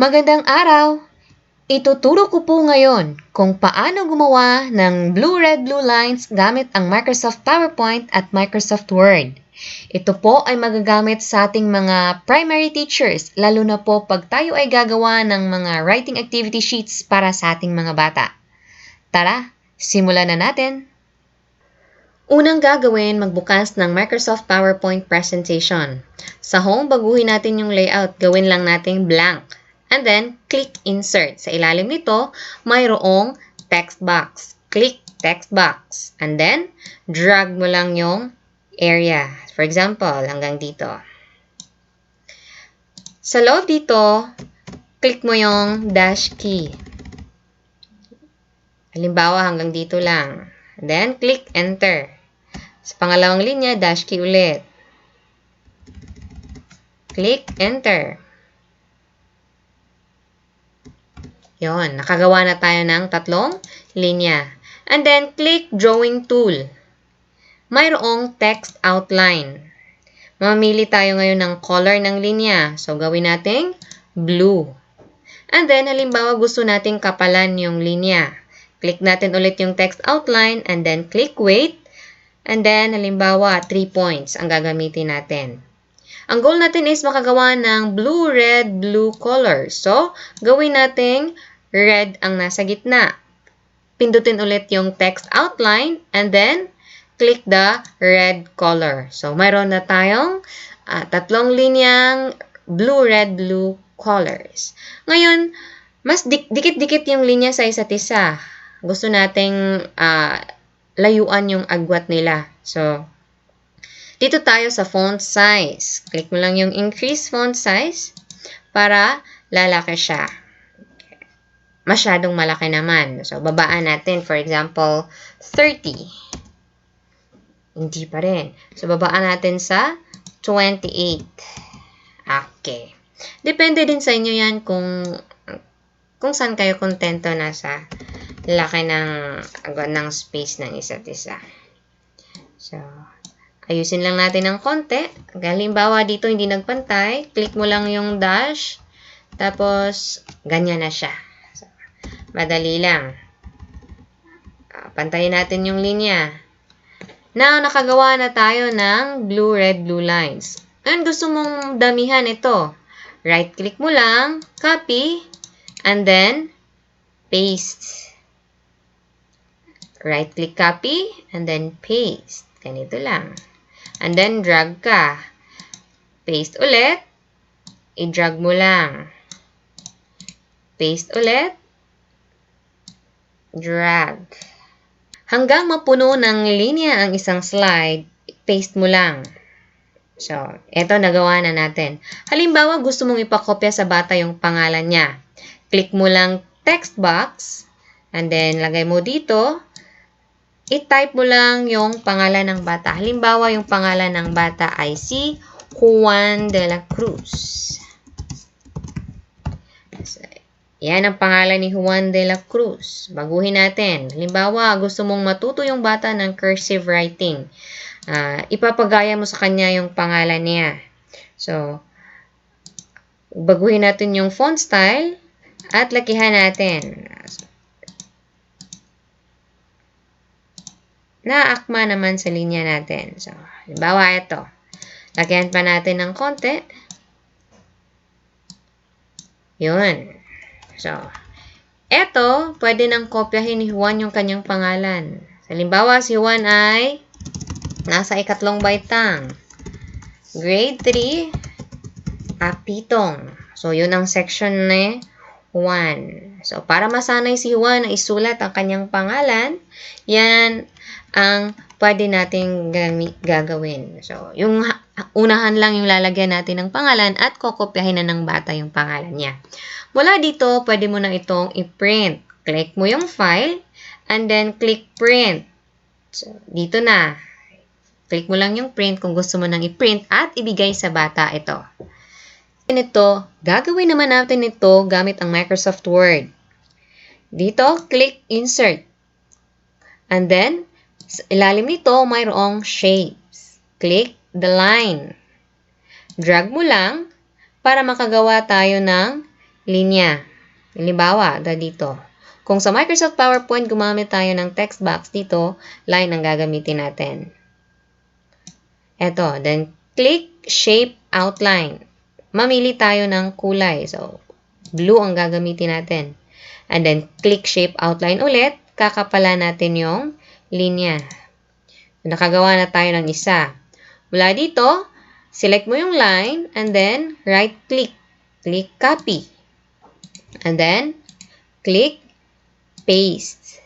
Magandang araw! Ituturo ko po ngayon kung paano gumawa ng blue-red-blue lines gamit ang Microsoft PowerPoint at Microsoft Word. Ito po ay magagamit sa ating mga primary teachers, lalo na po pag tayo ay gagawa ng mga writing activity sheets para sa ating mga bata. Tara, simulan na natin! Unang gagawin, magbukas ng Microsoft PowerPoint presentation. Sa home, baguhin natin yung layout. Gawin lang natin blank. And then, click Insert. Sa ilalim nito, mayroong text box. Click text box. And then, drag mo lang yung area. For example, hanggang dito. Sa loob dito, click mo yung dash key. Halimbawa, hanggang dito lang. Then, click Enter. Sa pangalawang linya, dash key ulit. Click Enter. Yon, nakagawa na tayo ng tatlong linya. And then, click Drawing Tool. Mayroong text outline. Mamili tayo ngayon ng color ng linya. So, gawin nating blue. And then, halimbawa gusto nating kapalan yung linya. Click natin ulit yung text outline and then click Weight. And then, halimbawa, 3 points ang gagamitin natin. Ang goal natin is makagawa ng blue, red, blue color. So, gawin nating red ang nasa gitna. Pindutin ulit yung text outline and then click the red color. So, mayroon na tayong uh, tatlong linyang blue, red, blue colors. Ngayon, mas dik- dikit-dikit yung linya sa isa't isa. Gusto nating uh, layuan yung agwat nila. So, dito tayo sa font size. Click mo lang yung increase font size para lalaki siya. Masyadong malaki naman. So, babaan natin. For example, 30. Hindi pa rin. So, babaan natin sa 28. Okay. Depende din sa inyo yan kung kung saan kayo kontento na sa laki ng, ng space ng isa't isa. So, ayusin lang natin ng konti. Halimbawa, dito hindi nagpantay. Click mo lang yung dash. Tapos, ganyan na siya. Madali lang. Uh, pantayin natin yung linya. Now, nakagawa na tayo ng blue, red, blue lines. And gusto mong damihan ito. Right-click mo lang, copy, and then paste. Right-click copy, and then paste. Ganito lang. And then drag ka. Paste ulit. I-drag mo lang. Paste ulit. Drag. Hanggang mapuno ng linya ang isang slide, paste mo lang. So, eto nagawa na natin. Halimbawa, gusto mong ipakopya sa bata yung pangalan niya. Click mo lang text box, and then lagay mo dito, i-type mo lang yung pangalan ng bata. Halimbawa, yung pangalan ng bata ay si Juan de la Cruz. So, yan ang pangalan ni Juan de la Cruz. Baguhin natin. Halimbawa, gusto mong matuto yung bata ng cursive writing. Uh, ipapagaya mo sa kanya yung pangalan niya. So, baguhin natin yung font style at lakihan natin. Naakma naman sa linya natin. So, halimbawa ito. Lakihan pa natin ng konti. Yun. So, eto, pwede nang kopyahin ni Juan yung kanyang pangalan. Halimbawa, si Juan ay nasa ikatlong baitang. Grade 3, apitong. So, yun ang section ni Juan. So, para masanay si Juan na isulat ang kanyang pangalan, yan ang pwede nating gagawin. So, yung unahan lang yung lalagyan natin ng pangalan at kokopyahin na ng bata yung pangalan niya. Mula dito, pwede mo na itong i-print. Click mo yung file and then click print. So, dito na. Click mo lang yung print kung gusto mo nang i-print at ibigay sa bata ito. Ito, gagawin naman natin ito gamit ang Microsoft Word. Dito, click Insert. And then, ilalim nito, mayroong Shapes. Click the line. Drag mo lang para makagawa tayo ng linya. Halimbawa, dito. Kung sa Microsoft PowerPoint gumamit tayo ng text box dito, line ang gagamitin natin. Eto, then click shape outline. Mamili tayo ng kulay. So, blue ang gagamitin natin. And then click shape outline ulit, kakapala natin yung linya. Nakagawa na tayo ng isa. Mula dito, select mo yung line and then right click. Click copy. And then, click paste.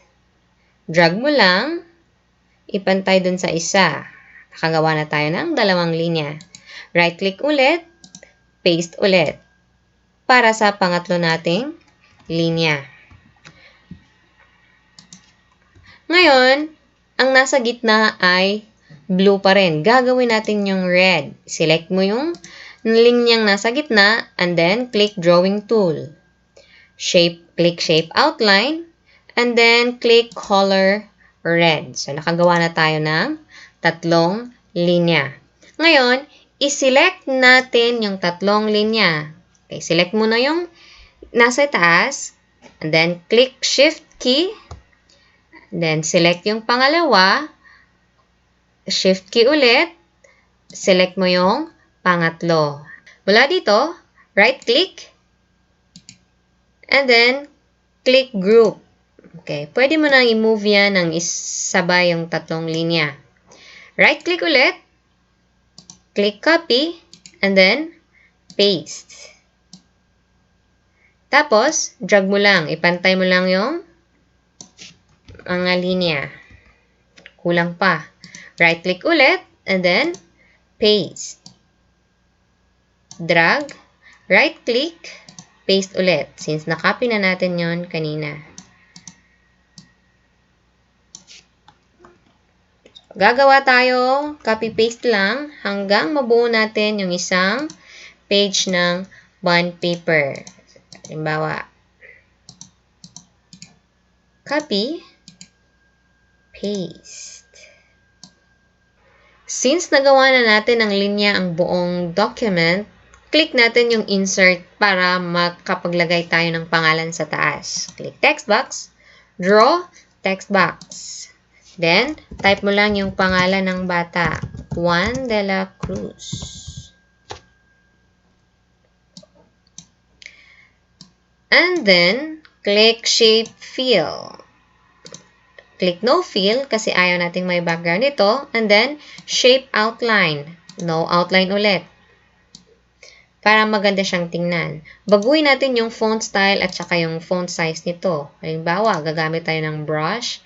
Drag mo lang, ipantay dun sa isa. Nakagawa na tayo ng dalawang linya. Right click ulit, paste ulit. Para sa pangatlo nating linya. Ngayon, ang nasa gitna ay blue pa rin. Gagawin natin yung red. Select mo yung linyang nasa gitna and then click drawing tool. Shape, click shape outline and then click color red. So, nakagawa na tayo ng tatlong linya. Ngayon, iselect natin yung tatlong linya. Okay, select mo na yung nasa taas and then click shift key Then, select yung pangalawa. Shift key ulit. Select mo yung pangatlo. Mula dito, right-click. And then, click group. Okay, pwede mo nang i-move yan ng isabay yung tatlong linya. Right-click ulit. Click copy. And then, paste. Tapos, drag mo lang. Ipantay mo lang yung mga linya. Kulang pa. Right-click ulit, and then, paste. Drag, right-click, paste ulit, since nakopy na natin yon kanina. Gagawa tayo, copy-paste lang, hanggang mabuo natin yung isang page ng bond paper. Halimbawa, copy, paste. Since nagawa na natin ng linya ang buong document, click natin yung insert para makapaglagay tayo ng pangalan sa taas. Click text box, draw text box. Then, type mo lang yung pangalan ng bata, Juan de la Cruz. And then, click shape fill. Click no fill kasi ayaw nating may background ito. And then, shape outline. No outline ulit. Para maganda siyang tingnan. Baguhin natin yung font style at saka yung font size nito. Halimbawa, gagamit tayo ng brush,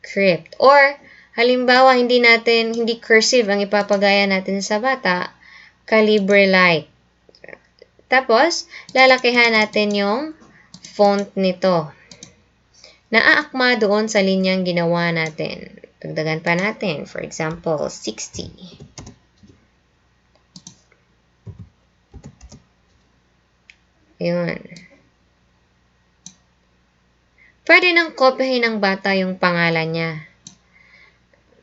crypt. Or, halimbawa, hindi natin, hindi cursive ang ipapagaya natin sa bata, calibre light. Tapos, lalakihan natin yung font nito naaakma doon sa linyang ginawa natin. Dagdagan pa natin. For example, 60. Yun. Pwede nang kopyahin ng bata yung pangalan niya.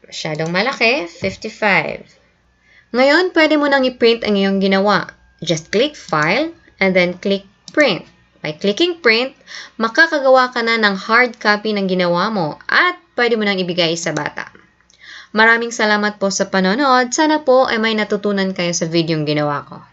Masyadong malaki, 55. Ngayon, pwede mo nang i-print ang iyong ginawa. Just click File, and then click Print. By clicking print, makakagawa ka na ng hard copy ng ginawa mo at pwede mo nang ibigay sa bata. Maraming salamat po sa panonood. Sana po ay may natutunan kayo sa video ginawa ko.